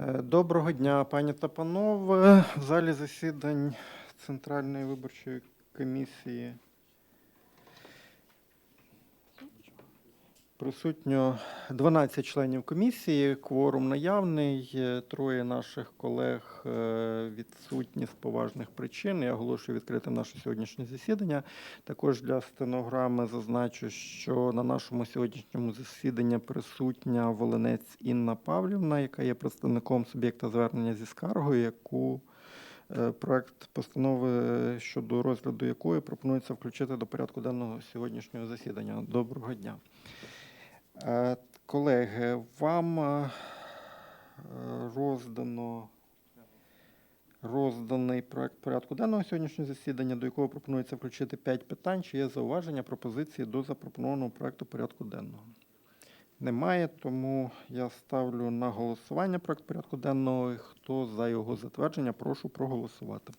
Е, Доброго дня, пані та панове. В залі засідань Центральної виборчої комісії присутньо 12 членів комісії. Кворум наявний. Е, Троє наших колег е, відсутні з поважних причин. Я оголошую відкритим наше сьогоднішнє засідання. Також для стенограми зазначу, що на нашому сьогоднішньому засіданні присутня Волинець Інна Павлівна, яка є представником суб'єкта звернення зі скаргою, яку е, проект постанови щодо розгляду якої пропонується включити до порядку денного сьогоднішнього засідання. Доброго дня. Е, Колеги, вам е, роздано розданий проект порядку денного сьогоднішнього засідання, до якого пропонується включити 5 питань. Чи є зауваження, пропозиції до запропонованого проекту порядку денного? Немає, тому я ставлю на голосування проект порядку денного. Хто за його затвердження, прошу проголосувати.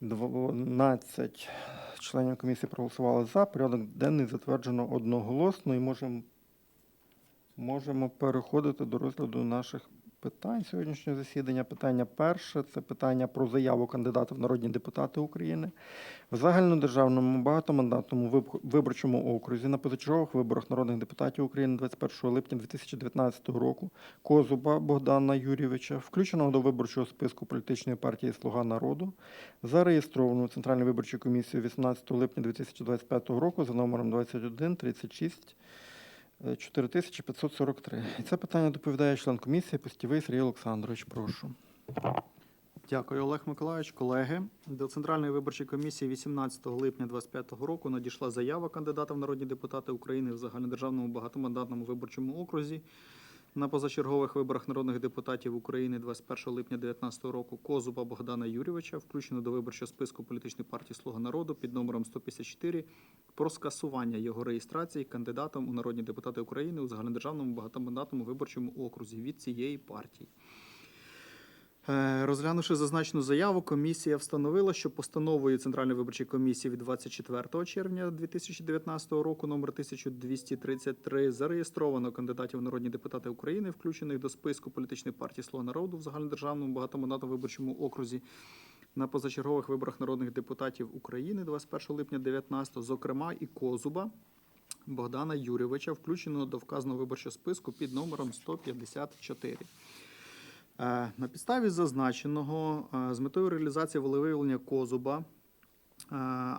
12 членів комісії проголосували за. Порядок денний затверджено одноголосно і можемо, можемо переходити до розгляду наших питань сьогоднішнього засідання. Питання перше це питання про заяву кандидата в народні депутати України в загальнодержавному багатомандатному виборчому окрузі на позачергових виборах народних депутатів України 21 липня 2019 року Козуба Богдана Юрійовича, включеного до виборчого списку політичної партії Слуга народу, зареєстрованого Центральною виборчою комісією 18 липня 2025 року за номером 21 36 е, 4543. І це питання доповідає член комісії Постівий Сергій Олександрович. Прошу. Дякую, Олег Миколаївич. Колеги, до Центральної виборчої комісії 18 липня 2025 року надійшла заява кандидата в народні депутати України в загальнодержавному багатомандатному виборчому окрузі на позачергових виборах народних депутатів України 21 липня 2019 року Козуба Богдана Юрійовича, включено до виборчого списку політичної партії Слуга народу під номером 154 про скасування його реєстрації кандидатом у народні депутати України у загальнодержавному багатомандатному виборчому окрузі від цієї партії. Е, Розглянувши зазначену заяву, комісія встановила, що постановою Центральної виборчої комісії від 24 червня 2019 року номер 1233 зареєстровано кандидатів в народні депутати України, включених до списку політичної партії «Слуга народу» в загальнодержавному багатомандатному виборчому окрузі на позачергових виборах народних депутатів України 21 липня 2019, зокрема і Козуба Богдана Юрійовича, включеного до вказаного виборчого списку під номером 154. Е, На підставі зазначеного е, з метою реалізації волевиявлення Козуба, е,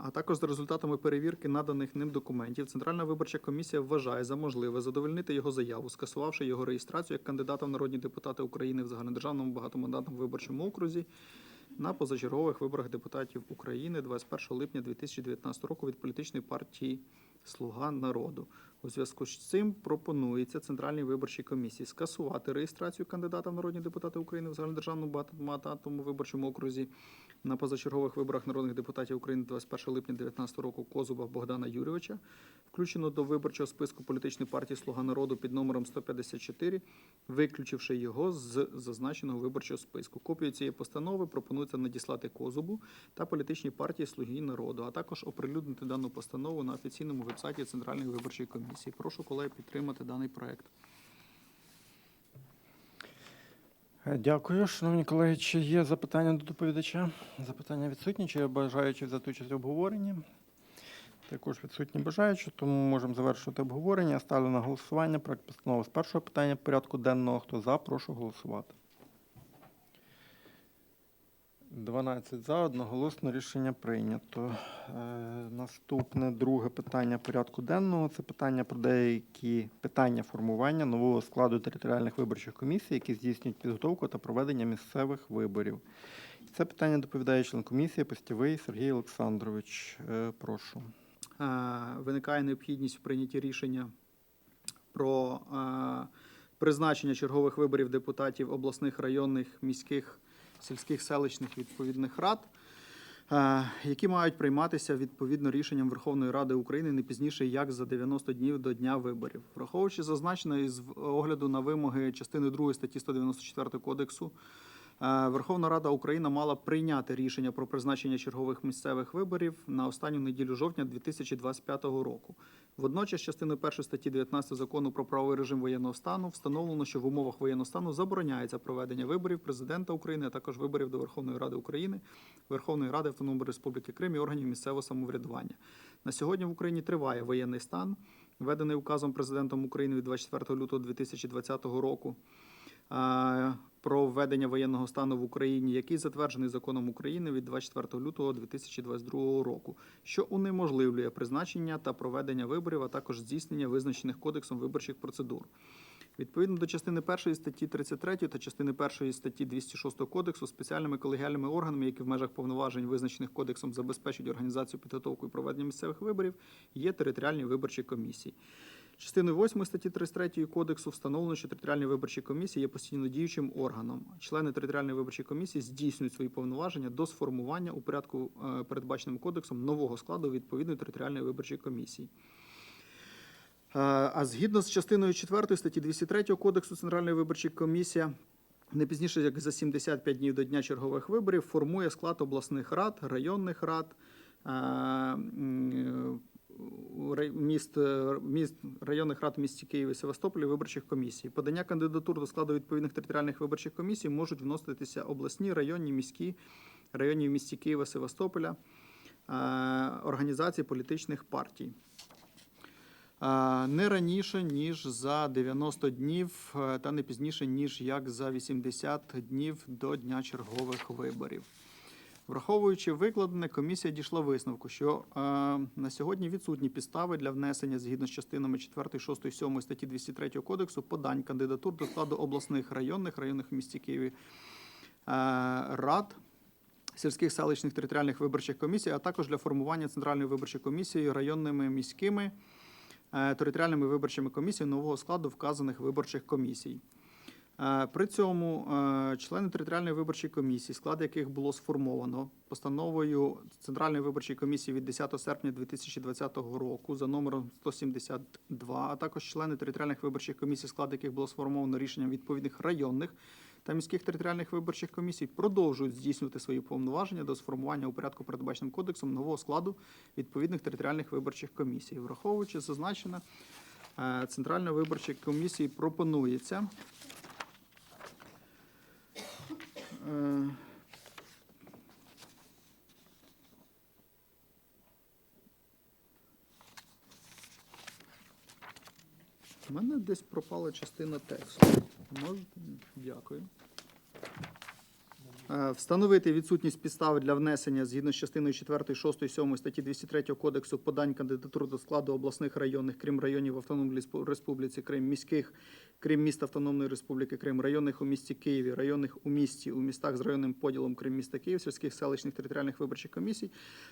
а також за результатами перевірки наданих ним документів, Центральна виборча комісія вважає за можливе задовольнити його заяву, скасувавши його реєстрацію як кандидата в народні депутати України в загальнодержавному багатомандатному виборчому окрузі на позачергових виборах депутатів України 21 липня 2019 року від політичної партії Слуга народу. У зв'язку з цим пропонується Центральній виборчій комісії скасувати реєстрацію кандидата в народні депутати України в загальнодержавному багатомандатному виборчому окрузі на позачергових виборах народних депутатів України 21 липня 2019 року Козуба Богдана Юрійовича, включено до виборчого списку політичної партії Слуга народу під номером 154, виключивши його з зазначеного виборчого списку. Копію цієї постанови пропонується надіслати Козубу та політичній партії Слуги народу, а також оприлюднити дану постанову на офіційному вебсайті Центральної виборчої комісії. Прошу колеги підтримати даний проект. Е, Дякую, шановні колеги. Чи є запитання до доповідача? Запитання відсутні, чи є бажаючі взяти участь в обговоренні? Також відсутні бажаючі, тому можемо завершити обговорення. Ставлю на голосування проект постанови з першого питання порядку денного. Хто за, прошу голосувати. 12 за, одноголосно рішення прийнято. Е, наступне друге питання порядку денного це питання про деякі питання формування нового складу територіальних виборчих комісій, які здійснюють підготовку та проведення місцевих виборів. Це питання доповідає член комісії Постівий Сергій Олександрович. Е, прошу. Е, виникає необхідність в прийнятті рішення про е, призначення чергових виборів депутатів обласних, районних, міських, сільських, селищних відповідних рад, е, які мають прийматися відповідно рішенням Верховної Ради України не пізніше як за 90 днів до дня виборів. Враховуючи зазначене із огляду на вимоги частини 2 статті 194 кодексу Верховна Рада України мала прийняти рішення про призначення чергових місцевих виборів на останню неділю жовтня 2025 року. Водночас, частиною 1 статті 19 закону про правовий режим воєнного стану встановлено, що в умовах воєнного стану забороняється проведення виборів президента України, а також виборів до Верховної Ради України, Верховної Ради Автономної Республіки Крим і органів місцевого самоврядування. На сьогодні в Україні триває воєнний стан, введений указом президентом України від 24 лютого 2020 року. Про введення воєнного стану в Україні, який затверджений законом України від 24 лютого 2022 року, що унеможливлює призначення та проведення виборів, а також здійснення визначених кодексом виборчих процедур. Відповідно до частини 1 статті 33 та частини 1 статті 206 кодексу спеціальними колегіальними органами, які в межах повноважень, визначених кодексом, забезпечують організацію підготовку і проведення місцевих виборів, є територіальні виборчі комісії. Частиною 8 статті 33 кодексу встановлено, що територіальні виборчі комісії є постійно діючим органом. Члени територіальної виборчої комісії здійснюють свої повноваження до сформування у порядку, е, передбаченим кодексом, нового складу відповідної територіальної виборчої комісії. Е, А згідно з частиною 4 статті 203 Кодексу Центральної виборчої комісії, не пізніше як за 75 днів до дня чергових виборів формує склад обласних рад, районних рад, е, міст, е, міст районних рад місті Києві, Севастополі виборчих комісій. Подання кандидатур до складу відповідних територіальних виборчих комісій можуть вноситися обласні, районні, міські, районні в місті Києва, Севастополя, е, організації політичних партій. Е, Не раніше, ніж за 90 днів, та не пізніше, ніж як за 80 днів до дня чергових виборів. Враховуючи викладене, комісія дійшла висновку, що е, на сьогодні відсутні підстави для внесення згідно з частинами 4, 6, 7 статті 203 кодексу подань кандидатур до складу обласних районних, районних в місті Києві е, рад, сільських селищних територіальних виборчих комісій, а також для формування центральної виборчої комісії районними міськими е, територіальними виборчими комісіями нового складу вказаних виборчих комісій. Е, При цьому е, члени територіальної виборчої комісії, склад яких було сформовано постановою Центральної виборчої комісії від 10 серпня 2020 року за номером 172, а також члени територіальних виборчих комісій, склад яких було сформовано рішенням відповідних районних та міських територіальних виборчих комісій, продовжують здійснювати свої повноваження до сформування у порядку, передбаченим кодексом нового складу відповідних територіальних виборчих комісій. Враховуючи зазначене, е, Центральної виборчої комісії пропонується Е, У мене десь пропала частина тексту. Можете? Дякую. Е, Встановити відсутність підстави для внесення згідно з частиною 4, 6, 7 статті 203 Кодексу подань кандидатур до складу обласних районних, крім районів в Автономній Республіці Крим, міських, крім міст Автономної Республіки Крим, районних у місті Києві, районних у місті, у містах з районним поділом крім міста Київ, сільських селищних територіальних виборчих комісій,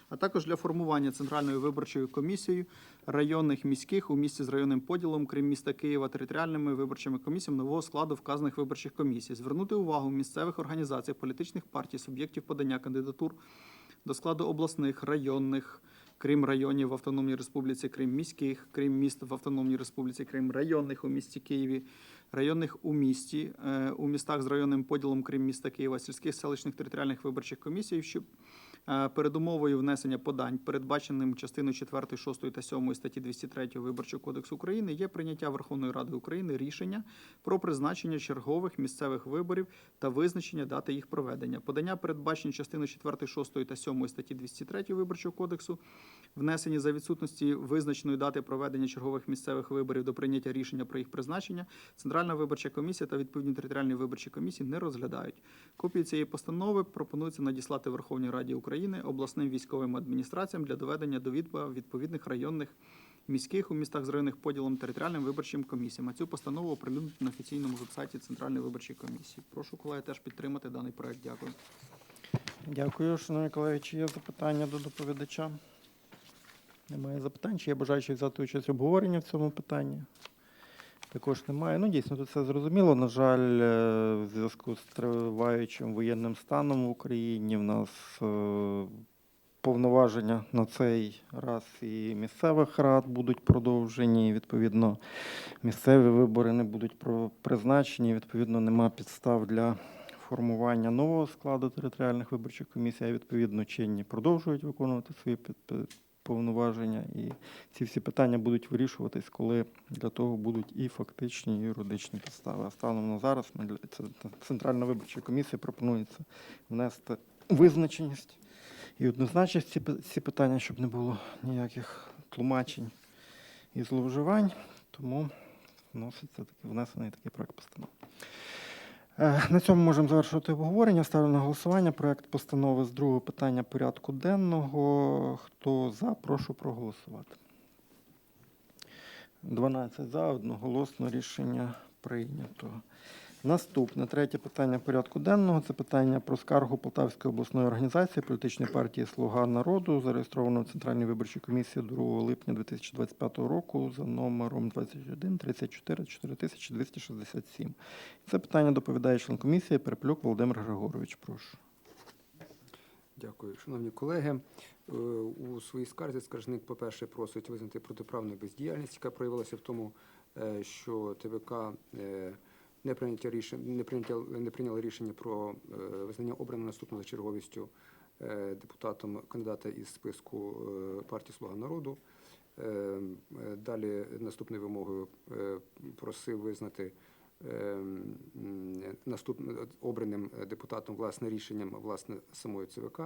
а також для формування Центральною виборчою комісією районних міських у місті з районним поділом, крім міста Києва, територіальними виборчими комісіями нового складу вказаних виборчих комісій. Звернути увагу місцевих організацій, політичних партій, суб'єктів подання кандидатур до складу обласних, районних, крім районів в Автономній Республіці Крим, міських, крім міст в Автономній Республіці Крим, районних у місті Києві, районних у місті, е, у містах з районним поділом, крім міста Києва, сільських селищних територіальних виборчих комісій, щоб е, передумовою внесення подань, передбаченим частиною 4, 6 та 7 статті 203 Виборчого кодексу України, є прийняття Верховною Радою України рішення про призначення чергових місцевих виборів та визначення дати їх проведення. Подання, передбачені частиною 4, 6 та 7 статті 203 Виборчого кодексу, внесені за відсутності визначеної дати проведення чергових місцевих виборів до прийняття рішення про їх призначення, Центральна виборча комісія та відповідні територіальні виборчі комісії не розглядають. Копію цієї постанови пропонується надіслати Верховній Раді України, обласним військовим адміністраціям для доведення до відповідних районних міських у містах з районних поділом територіальним виборчим комісіям. А цю постанову оприлюднити на офіційному вебсайті Центральної виборчої комісії. Прошу колеги теж підтримати даний проект. Дякую. Дякую, шановні колеги. Чи є запитання до доповідача? Немає запитань. Чи є бажаючі взяти участь в обговоренні в цьому питанні? Також немає. Ну, дійсно, все зрозуміло. На жаль, е, в зв'язку з триваючим воєнним станом в Україні в нас е, повноваження на цей раз і місцевих рад будуть продовжені. Відповідно, місцеві вибори не будуть призначені. Відповідно, нема підстав для формування нового складу територіальних виборчих комісій, а відповідно чинні продовжують виконувати свої під- під- повноваження. І ці всі питання будуть вирішуватись, коли для того будуть і фактичні, і юридичні підстави. А станом на зараз ми це центральна виборча комісія пропонується внести визначеність і однозначність ці, ці питання, щоб не було ніяких тлумачень і зловживань. Тому вноситься такий внесений такий проект постанови. Е, На цьому можемо завершувати обговорення. Ставлю на голосування проект постанови з другого питання порядку денного. Хто за, прошу проголосувати. 12 за, одноголосно рішення прийнято. Наступне третє питання порядку денного це питання про скаргу Полтавської обласної організації політичної партії Слуга народу, зареєстровано в Центральній виборчій комісії 2 липня 2025 року за номером 21 34 4267. Це питання доповідає член комісії Переплюк Володимир Григорович. Прошу. Дякую, шановні колеги. Е, У своїй скарзі скаржник, по-перше, просить визнати протиправну бездіяльність, яка проявилася в тому, е, що ТВК е, не прийняття рішень, не прийняття не прийняло рішення про е, визнання обраного наступного за черговістю е, депутатом кандидата із списку е, партії Слуга народу. Далі наступною вимогою просив визнати наступним обраним депутатом власне рішенням власне самої ЦВК,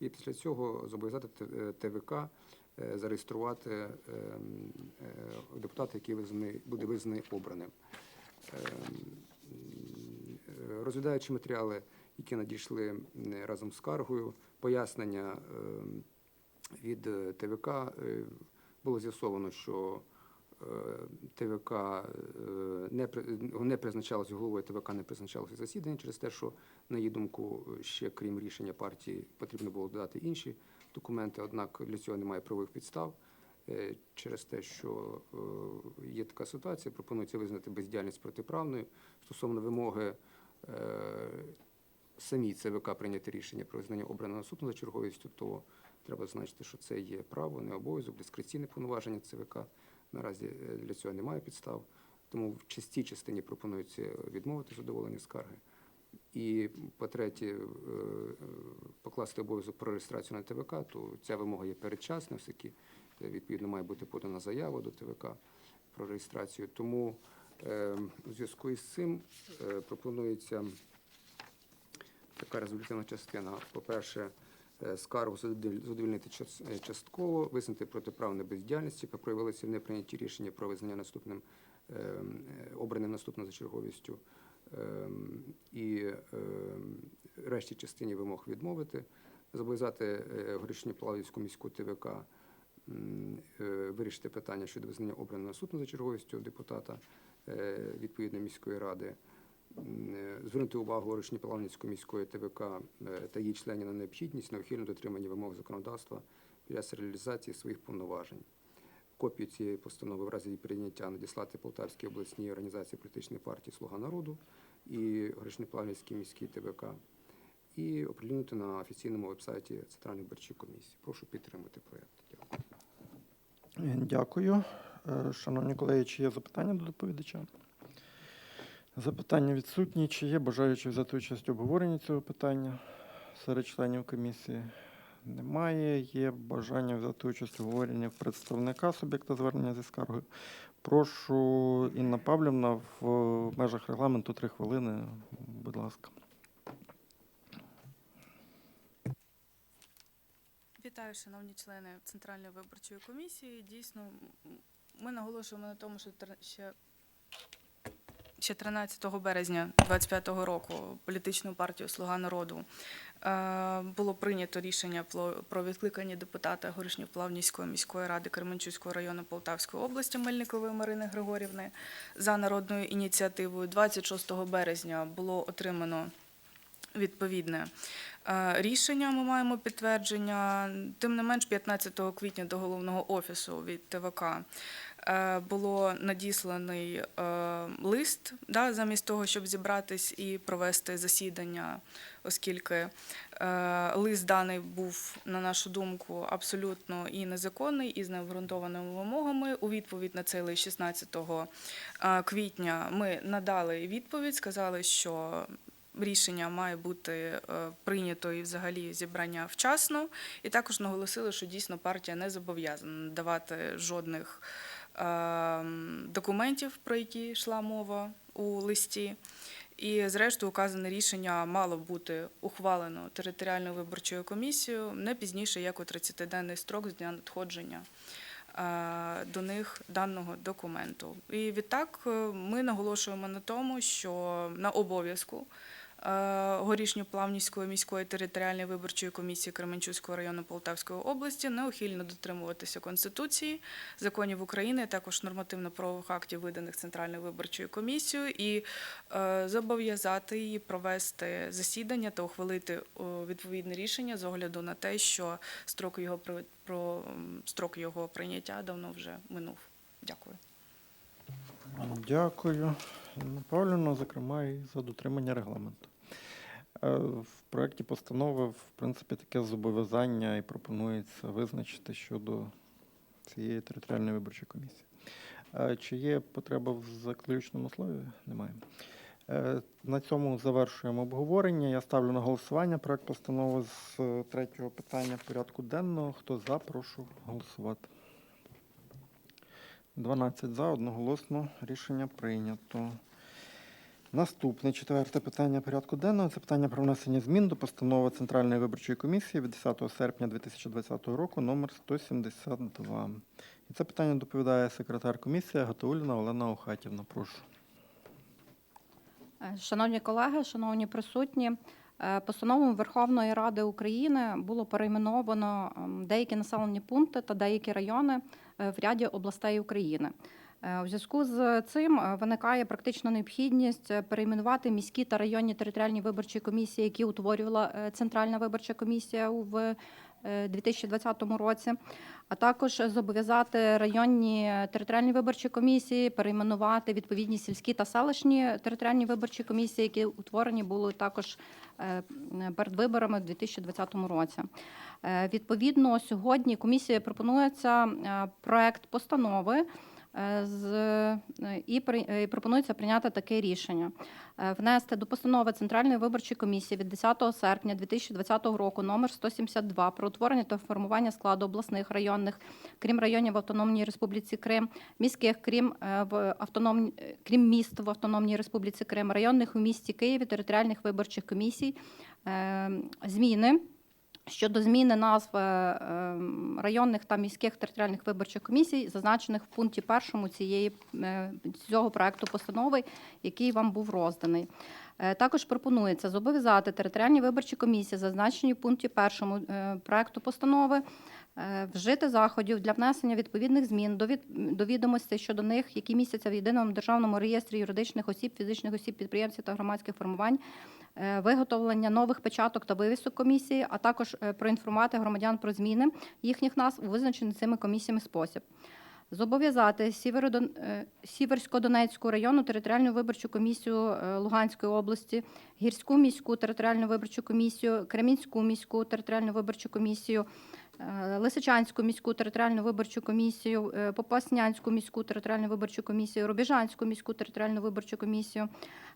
і після цього зобов'язати ТВК зареєструвати депутата, який визнаний, буде визнаний обраним. Е, м, е, Розглядаючи матеріали, які надійшли разом з скаргою, пояснення е, від е, ТВК е, було з'ясовано, що е, ТВК не, не призначалося головою ТВК, не призначалося засідання через те, що, на її думку, ще крім рішення партії потрібно було додати інші документи, однак для цього немає правових підстав. Е, Через те, що е, є така ситуація, пропонується визнати бездіяльність протиправною стосовно вимоги е, самій ЦВК прийняти рішення про визнання обраного наступного за черговістю, то треба зазначити, що це є право, не обов'язок, дискреційне повноваження ЦВК. Наразі для цього немає підстав. Тому в частій частині пропонується відмовити задоволення скарги. І по-третє, покласти обов'язок про реєстрацію на ТВК, то ця вимога є передчасна, е, відповідно має бути подана заява до ТВК про реєстрацію. Тому е, у зв'язку із цим е, пропонується така резолютивна частина. По-перше, е, скаргу е, частково, визнати протиправну бездіяльність, яка проявилася в неприйнятті рішення про визнання наступним е, е, обраним наступним за черговістю. Ем, І ем, решті частині вимог відмовити, зобов'язати е, Горішньоплавівську міську ТВК е, вирішити питання щодо визнання обраного наступного за черговістю депутата е, відповідної міської ради. Е, Звернути увагу Горішньоплавницької міської ТВК е, та її членів на необхідність неухильно дотримання вимог законодавства час реалізації своїх повноважень. Копію цієї постанови в разі її прийняття надіслати Полтавській обласній організації політичної партії Слуга народу і Горішньоплавницькій міській ТВК і оприлюднити на офіційному вебсайті Центральної виборчої комісії. Прошу підтримати проєкт. Дякую. Дякую. Е, Шановні колеги, чи є запитання до доповідача? Запитання відсутні. Чи є бажаючі взяти участь у обговоренні цього питання серед членів комісії? Немає. Є бажання взяти участь у обговоренні в представника суб'єкта звернення зі скаргою. Прошу Інна Павлівна в межах регламенту три хвилини. Будь ласка. Вітаю, шановні члени Центральної виборчої комісії. Дійсно, ми наголошуємо на тому, що ще, ще 13 березня 2025 року політичну партію Слуга народу е, було прийнято рішення про відкликання депутата Горішньоплавнівської міської ради Кременчуцького району Полтавської області Мельникової Марини Григорівни за народною ініціативою. 26 березня було отримано відповідне рішення. Ми маємо підтвердження. Тим не менш, 15 квітня до головного офісу від ТВК е, було надісланий е, лист да, замість того, щоб зібратись і провести засідання, оскільки е, лист даний був, на нашу думку, абсолютно і незаконний, і з необґрунтованими вимогами. У відповідь на цей лист 16 е, квітня ми надали відповідь, сказали, що рішення має бути е, прийнято і взагалі зібрання вчасно. І також наголосили, що дійсно партія не зобов'язана надавати жодних е, документів, про які йшла мова у листі. І, зрештою, указане рішення мало бути ухвалено територіальною виборчою комісією не пізніше, як у 30-денний строк з дня надходження е, до них даного документу. І відтак е, ми наголошуємо на тому, що на обов'язку Горішньоплавнівської міської територіальної виборчої комісії Кременчуцького району Полтавської області неухильно дотримуватися Конституції, законів України, також нормативно-правових актів, виданих Центральною виборчою комісією, і е, зобов'язати її провести засідання та ухвалити відповідне рішення з огляду на те, що строк його про строк його прийняття давно вже минув. Дякую. Дякую, Інна Павлівна, зокрема, і за дотримання регламенту. Е, В проєкті постанови, в принципі, таке зобов'язання і пропонується визначити щодо цієї територіальної виборчої комісії. Е, Чи є потреба в заключному слові? Немає. Е, На цьому завершуємо обговорення. Я ставлю на голосування проект постанови з третього питання порядку денного. Хто за, прошу голосувати. 12 за, одноголосно рішення прийнято. Наступне четверте питання порядку денного це питання про внесення змін до постанови Центральної виборчої комісії від 10 серпня 2020 року номер 172. І це питання доповідає секретар комісії Гатауліна Олена Охатівна. Прошу. Е, Шановні колеги, шановні присутні, е, постановою Верховної Ради України було перейменовано ем, деякі населені пункти та деякі райони е, в ряді областей України. Е, У зв'язку з цим е, виникає практична необхідність е, перейменувати міські та районні територіальні виборчі комісії, які утворювала Центральна виборча комісія в е, 2020 році, а також зобов'язати районні територіальні виборчі комісії перейменувати відповідні сільські та селищні територіальні виборчі комісії, які утворені були також перед виборами в 2020 році. Відповідно, сьогодні комісія пропонується проект постанови. Е, З е, е, і пропонується прийняти таке рішення: внести до постанови Центральної виборчої комісії від 10 серпня 2020 року номер 172 про утворення та формування складу обласних районних, крім районів в Автономній Республіці Крим, міських, крім в автономні, е, крім міст в Автономній Республіці Крим, районних у місті Києві, територіальних виборчих комісій, зміни. Щодо зміни назв е, е, районних та міських територіальних виборчих комісій, зазначених в пункті першому цієї е, цього проекту постанови, який вам був розданий. Е, Також пропонується зобов'язати територіальні виборчі комісії, зазначені в пункті першому е, проекту постанови, вжити заходів для внесення відповідних змін до, від, до відомостей щодо них, які містяться в єдиному державному реєстрі юридичних осіб, фізичних осіб, підприємців та громадських формувань, виготовлення нових печаток та вивісок комісії, а також е, проінформувати громадян про зміни їхніх назв у визначений цими комісіями спосіб. Зобов'язати е, Сіверсько-Донецьку районну територіальну виборчу комісію е, Луганської області, Гірську міську територіальну виборчу комісію, Кремінську міську територіальну виборчу комісію, е, Лисичанську міську територіальну виборчу комісію, е, Попаснянську міську територіальну виборчу комісію, Рубіжанську міську територіальну виборчу комісію,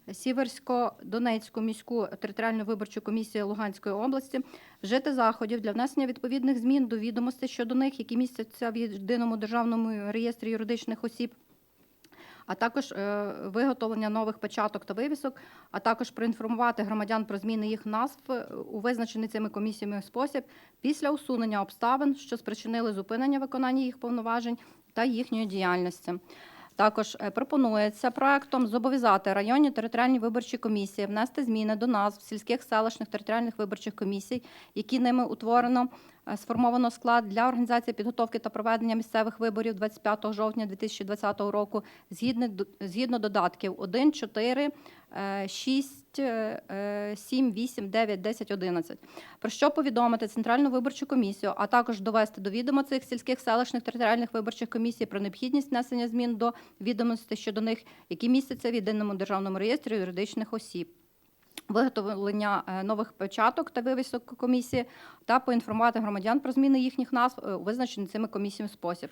Сіверсько-Донецьку міську територіальну виборчу комісію Луганської області, вжити заходів для внесення відповідних змін до відомостей щодо них, які містяться в єдиному державному реєстрі юридичних осіб. А також е, виготовлення нових печаток та вивісок, а також проінформувати громадян про зміни їх назв е, у визначений цими комісіями спосіб після усунення обставин, що спричинили зупинення виконання їх повноважень та їхньої діяльності. Також е, пропонується проектом зобов'язати районні територіальні виборчі комісії внести зміни до назв сільських селищних територіальних виборчих комісій, які ними утворено сформовано склад для організації підготовки та проведення місцевих виборів 25 жовтня 2020 року згідно згідно додатків 1, 4, е, 6, е, 7, 8, 9, 10, 11. Про що повідомити Центральну виборчу комісію, а також довести до відома цих сільських селищних територіальних виборчих комісій про необхідність внесення змін до відомостей щодо них, які містяться в єдиному державному реєстрі юридичних осіб. Виготовлення е, нових печаток та вивісок комісії та поінформувати громадян про зміни їхніх назв е, у визначений цими комісіями спосіб.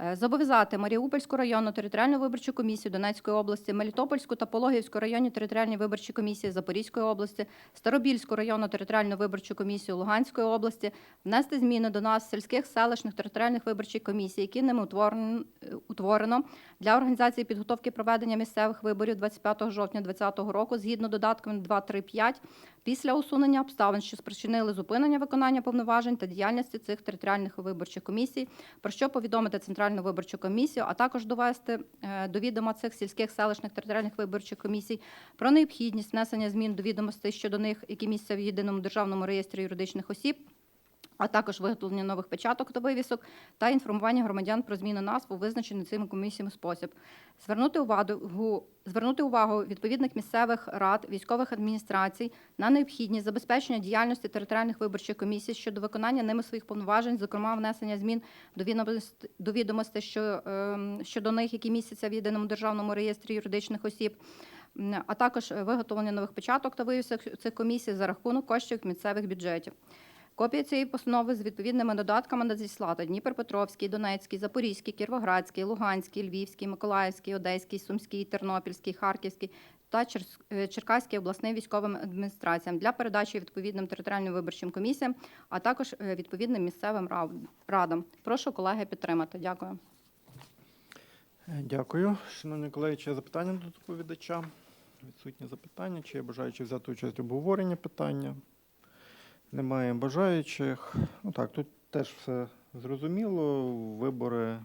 Е, Зобов'язати Маріупольську районну територіальну виборчу комісію Донецької області, Мелітопольську та Пологівську районні територіальні виборчі комісії Запорізької області, Старобільську районну територіальну виборчу комісію Луганської області, внести зміни до нас сільських селищних територіальних виборчих комісій, які ними утворено для організації підготовки проведення місцевих виборів 25 жовтня 2020 року згідно додатками 2, 3, 5 після усунення обставин, що спричинили зупинення виконання повноважень та діяльності цих територіальних виборчих комісій, про що повідомити Центральну виборчу комісію, а також довести е, до відома цих сільських селищних територіальних виборчих комісій про необхідність внесення змін до відомостей щодо них, які місця в єдиному державному реєстрі юридичних осіб. А також виготовлення нових печаток та вивісок та інформування громадян про зміну назв у визначений цими комісіями спосіб. Звернути увагу, звернути увагу відповідних місцевих рад, військових адміністрацій на необхідність забезпечення діяльності територіальних виборчих комісій щодо виконання ними своїх повноважень, зокрема внесення змін до відомостей, що, ем, щодо них, які містяться в єдиному державному реєстрі юридичних осіб. А також виготовлення нових печаток та вивісок цих комісій за рахунок коштів місцевих бюджетів. Копія цієї постанови з відповідними додатками надіслати Дніпропетровський, Донецький, Запорізький, Кіровоградський, Луганський, Львівський, Миколаївський, Одеський, Сумський, Тернопільський, Харківський та е, Черкаський обласним військовим адміністраціям для передачі відповідним територіальним виборчим комісіям, а також е, відповідним місцевим радам. Прошу колеги підтримати. Дякую. Е, Дякую. Шановні колеги, чи є запитання до доповідача? Відсутні запитання. Чи є бажаючі взяти участь в обговоренні питання? Немає бажаючих. Ну так, тут теж все зрозуміло. Вибори,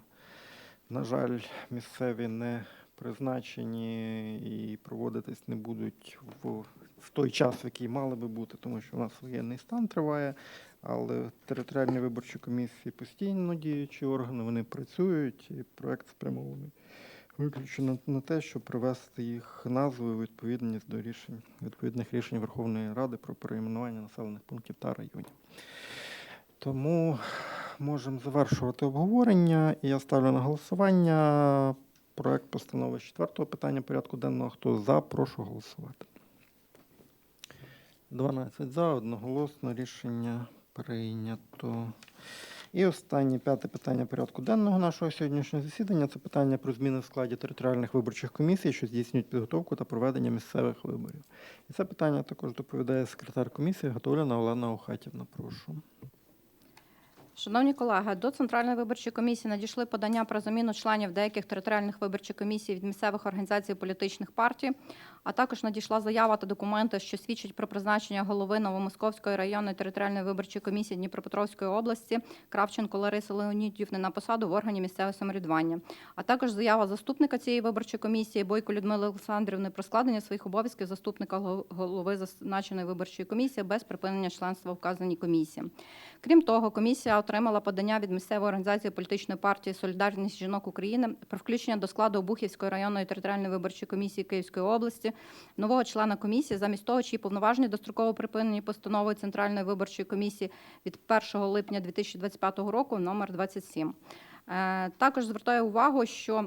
на жаль, місцеві не призначені і проводитись не будуть в, в той час, в який мали би бути, тому що у нас воєнний стан триває. Але територіальні виборчі комісії постійно діючі органи, вони працюють, і проект спрямований виключно на те, щоб привести їх назви у відповідність до рішень відповідних рішень Верховної Ради про перейменування населених пунктів та районів. Тому можемо завершувати обговорення. І я ставлю на голосування проект постанови четвертого питання порядку денного. Хто за, прошу голосувати. 12 за, одноголосно рішення прийнято. І останнє п'яте питання порядку денного нашого сьогоднішнього засідання це питання про зміни в складі територіальних виборчих комісій, що здійснюють підготовку та проведення місцевих виборів. І це питання також доповідає секретар комісії Гатуляна Олена Охатівна. Прошу. Шановні колеги, до Центральної виборчої комісії надійшли подання про заміну членів деяких територіальних виборчих комісій від місцевих організацій політичних партій, а також надійшла заява та документи, що свідчать про призначення голови Новомосковської районної територіальної виборчої комісії Дніпропетровської області Кравченко Лариси Леонідівни на посаду в органі місцевого самоврядування, а також заява заступника цієї виборчої комісії Бойко Людмили Олександрівни про складення своїх обов'язків заступника голови зазначеної виборчої комісії без припинення членства вказаній комісії. Крім того, комісія отримала подання від місцевої організації політичної партії Солідарність жінок України про включення до складу Обухівської районної територіальної виборчої комісії Київської області нового члена комісії замість того, чиї повноваження достроково припинені постановою Центральної виборчої комісії від 1 липня 2025 року номер 27. Е, Також звертаю увагу, що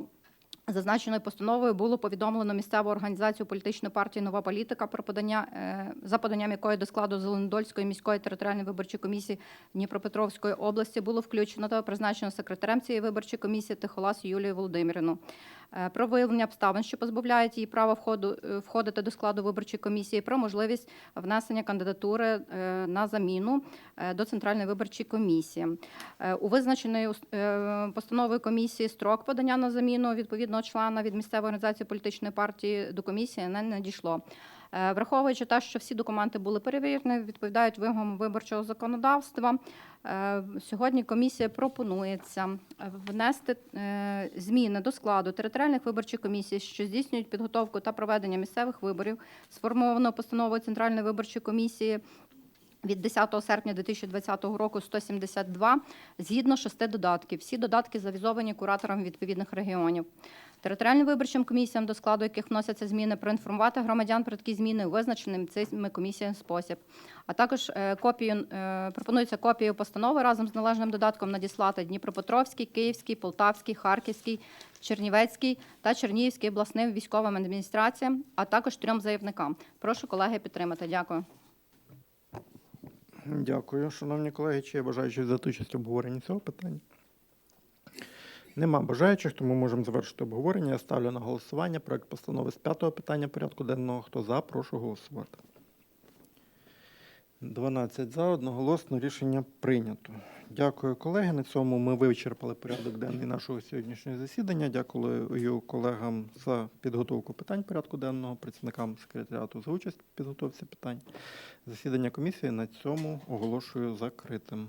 Зазначеною постановою було повідомлено місцеву організацію політичної партії Нова політика про подання е, за поданням якої до складу Зеленодольської міської територіальної виборчої комісії Дніпропетровської області було включено та призначено секретарем цієї виборчої комісії Тихолас Юлію Володимирівну. Е, Про виявлення обставин, що позбавляють її права входу е, входити до складу виборчої комісії, про можливість внесення кандидатури на заміну до центральної виборчої комісії. У визначеної постановою комісії строк подання на заміну відповідного члена від місцевої організації політичної партії до комісії не надійшло. Е, Враховуючи те, що всі документи були перевірені, відповідають вимогам виборчого законодавства. е, Сьогодні комісія пропонується внести е, зміни до складу територіальних виборчих комісій, що здійснюють підготовку та проведення місцевих виборів, сформованого постановою Центральної виборчої комісії від 10 серпня 2020 року 172 згідно шести додатків. Всі додатки завізовані куратором відповідних регіонів. Територіальним виборчим комісіям, до складу яких вносяться зміни, проінформувати громадян про такі зміни у визначеним цими комісіями спосіб. А також е, копію е, пропонується копію постанови разом з належним додатком надіслати Дніпропетровський, Київський, Полтавський, Харківський, Чернівецький та Чернігівський обласним військовим адміністраціям, а також трьом заявникам. Прошу колеги підтримати. Дякую. Дякую, шановні колеги. Чи є бажаючі взяти участь в обговоренні цього питання? Нема бажаючих, тому можемо завершити обговорення. Я ставлю на голосування проект постанови з п'ятого питання порядку денного. Хто за, прошу голосувати. 12 за, одноголосно рішення прийнято. Дякую, колеги. На цьому ми вичерпали порядок денний нашого сьогоднішнього засідання. Дякую колегам за підготовку питань порядку денного, працівникам секретаріату за участь в підготовці питань. Засідання комісії на цьому оголошую закритим.